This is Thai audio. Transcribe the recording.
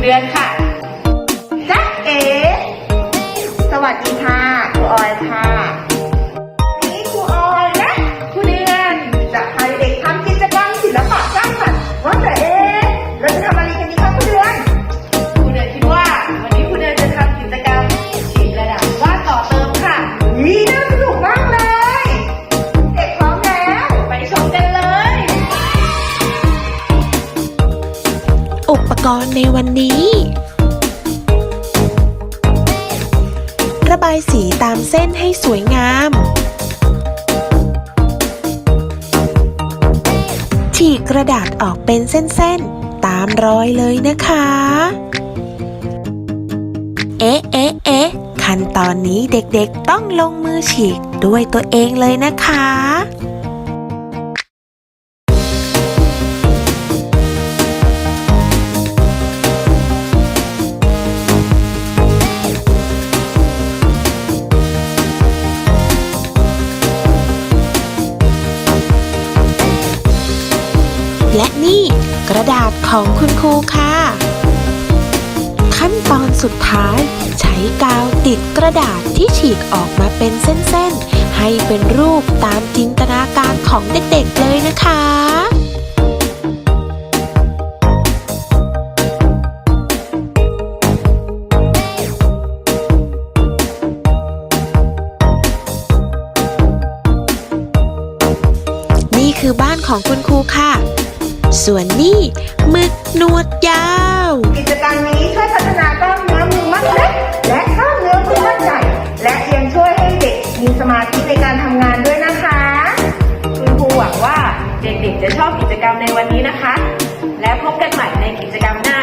เดือนค่ะจ๊ะเอ๋สวัสดีค่ะครูออยค่ะ ในวันนี้ ระบายสีตามเส้นให้สวยงาม ฉีกกระดาษออกเป็นเส้นๆ ตามรอยเลยนะคะ เอ๊ะเอ๊ะเอ๊ะขั้นตอนนี้เด็กๆต้องลงมือฉีกด้วยตัวเองเลยนะคะ และนี่ กระดาษของคุณครูค่ะ ขั้นตอนสุดท้าย ใช้กาวติดกระดาษที่ฉีกออกมาเป็นเส้นๆ ให้เป็นรูปตามจินตนาการของเด็กๆเลยนะคะนี่คือบ้านของคุณครูค่ะ ส่วนนี่หมึกหนวดยาว กิจกรรมนี้ช่วยพัฒนากล้ามเนื้อมือมัดเล็กและกล้ามเนื้อมือมัดใหญ่และยังช่วยให้เด็กมีสมาธิในการทำงานด้วยนะคะ คุณครูหวังว่าเด็กๆจะชอบกิจกรรมในวันนี้นะคะ และพบกันใหม่ในกิจกรรมหน้า